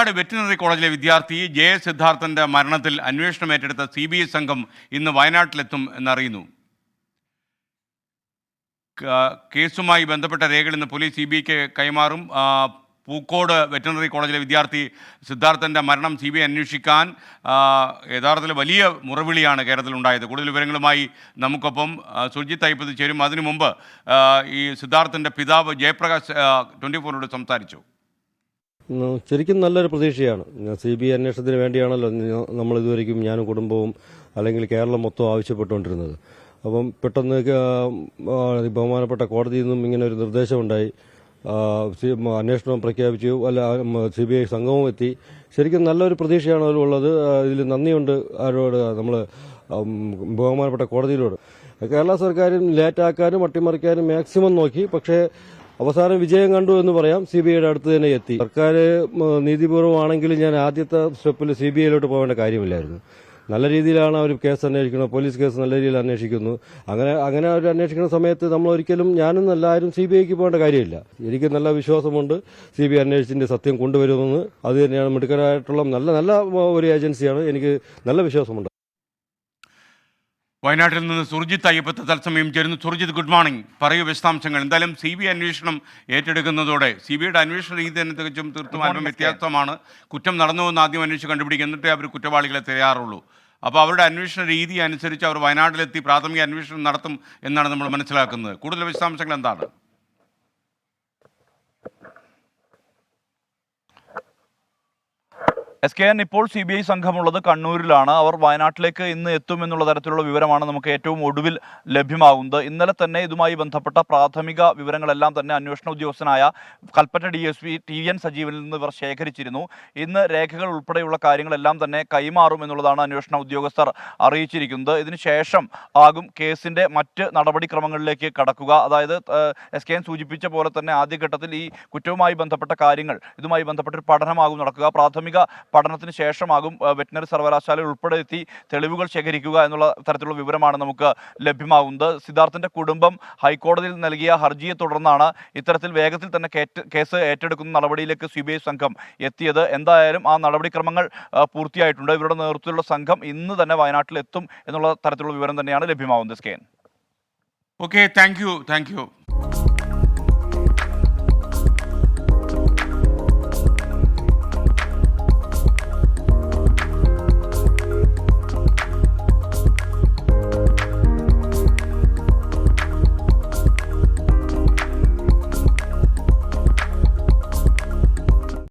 Palakkad veterinary കോളേജിലെ വിദ്യാർത്ഥി J സിദ്ധാർത്ഥന്റെ മരണത്തിൽ അന്വേഷണം ഏറ്റെടുത്ത സി ബി ഐ സംഘം ഇന്ന് വയനാട്ടിലെത്തും എന്നറിയുന്നു. കേസുമായി ബന്ധപ്പെട്ട രേഖകൾ ഇന്ന് പോലീസ് സി ബി ഐക്ക് കൈമാറും. പൂക്കോട് വെറ്റിനറി കോളേജിലെ വിദ്യാർത്ഥി സിദ്ധാർത്ഥന്റെ മരണം സി ബി ഐ അന്വേഷിക്കാൻ യഥാർത്ഥത്തിൽ വലിയ മുറവിളിയാണ് കേരളത്തിൽ ഉണ്ടായത് കൂടുതൽ വിവരങ്ങളുമായി നമുക്കൊപ്പം സുജിത് അയ്യപ്പത് ചേരും. അതിനു മുമ്പ് ഈ സിദ്ധാർത്ഥന്റെ പിതാവ് ജയപ്രകാശ് ട്വന്റി ഫോറിനോട് സംസാരിച്ചു. ശരിക്കും നല്ലൊരു പ്രതീക്ഷയാണ്. സി ബി ഐ അന്വേഷണത്തിന് വേണ്ടിയാണല്ലോ നമ്മൾ ഇതുവരെയും ഞാനും കുടുംബവും അല്ലെങ്കിൽ കേരളം മൊത്തം ആവശ്യപ്പെട്ടുകൊണ്ടിരുന്നത്. അപ്പം പെട്ടെന്ന് ബഹുമാനപ്പെട്ട കോടതിയിൽ നിന്നും ഇങ്ങനെ ഒരു നിർദ്ദേശമുണ്ടായി. അന്വേഷണം പ്രഖ്യാപിച്ചു. അല്ല സി ബി ഐ സംഘവും എത്തി. ശരിക്കും നല്ലൊരു പ്രതീക്ഷയാണ് അതിലുള്ളത് ഇതിൽ നന്ദിയുണ്ട് ആരോട് നമ്മൾ ബഹുമാനപ്പെട്ട കോടതിയിലോട്. കേരള സർക്കാരും ലേറ്റാക്കാനും അട്ടിമറിക്കാനും മാക്സിമം നോക്കി. പക്ഷേ അവസാനം വിജയം കണ്ടു എന്ന് പറയാം. സി ബി ഐയുടെ അടുത്ത് തന്നെ എത്തി. സർക്കാർ നീതിപൂർവമാണെങ്കിൽ ഞാൻ ആദ്യത്തെ സ്റ്റെപ്പിൽ സി ബി ഐയിലോട്ട് പോകേണ്ട കാര്യമില്ലായിരുന്നു. നല്ല രീതിയിലാണ് അവർ കേസ് അന്വേഷിക്കുന്നത്. പോലീസ് കേസ് നല്ല രീതിയിൽ അന്വേഷിക്കുന്നു. അങ്ങനെ അങ്ങനെ അവർ അന്വേഷിക്കുന്ന സമയത്ത് നമ്മൾ ഒരിക്കലും ഞാനും എല്ലാവരും സി ബി ഐക്ക് പോകേണ്ട കാര്യമില്ല. എനിക്ക് നല്ല വിശ്വാസമുണ്ട് സി ബി ഐ അന്വേഷിച്ചിന്റെ സത്യം കൊണ്ടുവരുമെന്ന്. അത് തന്നെയാണ് മിടുക്കരായിട്ടുള്ള നല്ല നല്ല ഒരു ഏജൻസിയാണ്. എനിക്ക് നല്ല വിശ്വാസമുണ്ട്. വയനാട്ടിൽ നിന്ന് സുർജിത്ത് അയ്യപ്പത്ത് തത്സമയം ചേരുന്നു. സുർജിത്ത് ഗുഡ് മോർണിംഗ് പറയൂ വിശദാംശങ്ങൾ. എന്തായാലും സി ബി അന്വേഷണം ഏറ്റെടുക്കുന്നതോടെ സി ബി ഐയുടെ അന്വേഷണ രീതി തന്നെ തികച്ചും തീർത്തുമാനം വ്യത്യാസമാണ്. കുറ്റം നടന്നുവെന്ന് ആദ്യം അന്വേഷിച്ച് കണ്ടുപിടിക്കുക. എന്നിട്ടേ അവർ കുറ്റവാളികളെ തിരയാറുള്ളൂ അപ്പോൾ അവരുടെ അന്വേഷണ രീതി അനുസരിച്ച് അവർ വയനാട്ടിലെത്തി പ്രാഥമിക അന്വേഷണം നടത്തും എന്നാണ് നമ്മൾ മനസ്സിലാക്കുന്നത്. കൂടുതൽ വിശദാംശങ്ങൾ എന്താണ്? എസ് കെ എൻ ഇപ്പോൾ സി ബി ഐ സംഘമുള്ളത് കണ്ണൂരിലാണ്. അവർ വയനാട്ടിലേക്ക് ഇന്ന് എത്തുമെന്നുള്ള തരത്തിലുള്ള വിവരമാണ് നമുക്ക് ഏറ്റവും ഒടുവിൽ ലഭ്യമാകുന്നത്. ഇന്നലെ തന്നെ ഇതുമായി ബന്ധപ്പെട്ട പ്രാഥമിക വിവരങ്ങളെല്ലാം തന്നെ അന്വേഷണ ഉദ്യോഗസ്ഥനായ Kalpetta D S P T N സജീവനിൽ നിന്ന് ഇവർ ശേഖരിച്ചിരുന്നു. ഇന്ന് രേഖകൾ ഉൾപ്പെടെയുള്ള കാര്യങ്ങളെല്ലാം തന്നെ കൈമാറും എന്നുള്ളതാണ് അന്വേഷണ ഉദ്യോഗസ്ഥർ അറിയിച്ചിരിക്കുന്നത്. ഇതിനുശേഷം ആകും കേസിന്റെ മറ്റ് നടപടിക്രമങ്ങളിലേക്ക് കടക്കുക. അതായത് എസ് കെ എൻ സൂചിപ്പിച്ച പോലെ തന്നെ ആദ്യഘട്ടത്തിൽ ഈ കുറ്റവുമായി ബന്ധപ്പെട്ട കാര്യങ്ങൾ ഇതുമായി ബന്ധപ്പെട്ട ഒരു പഠനമാകും നടക്കുക. പ്രാഥമിക പഠനത്തിന് ശേഷമാകും വെറ്റിനറി സർവകലാശാല ഉൾപ്പെടെ എത്തി തെളിവുകൾ ശേഖരിക്കുക എന്നുള്ള തരത്തിലുള്ള വിവരമാണ് നമുക്ക് ലഭ്യമാകുന്നത്. സിദ്ധാർത്ഥിന്റെ കുടുംബം ഹൈക്കോടതിയിൽ നൽകിയ ഹർജിയെ തുടർന്നാണ് ഇത്തരത്തിൽ വേഗത്തിൽ തന്നെ കേസ് ഏറ്റെടുക്കുന്ന നടപടിയിലേക്ക് സി സംഘം എത്തിയത്. എന്തായാലും ആ നടപടിക്രമങ്ങൾ പൂർത്തിയായിട്ടുണ്ട്. ഇവരുടെ നേതൃത്വത്തിലുള്ള സംഘം ഇന്ന് തന്നെ വയനാട്ടിൽ എത്തും എന്നുള്ള തരത്തിലുള്ള വിവരം തന്നെയാണ് ലഭ്യമാകുന്നത് സ്കേൻ okay thank you thank you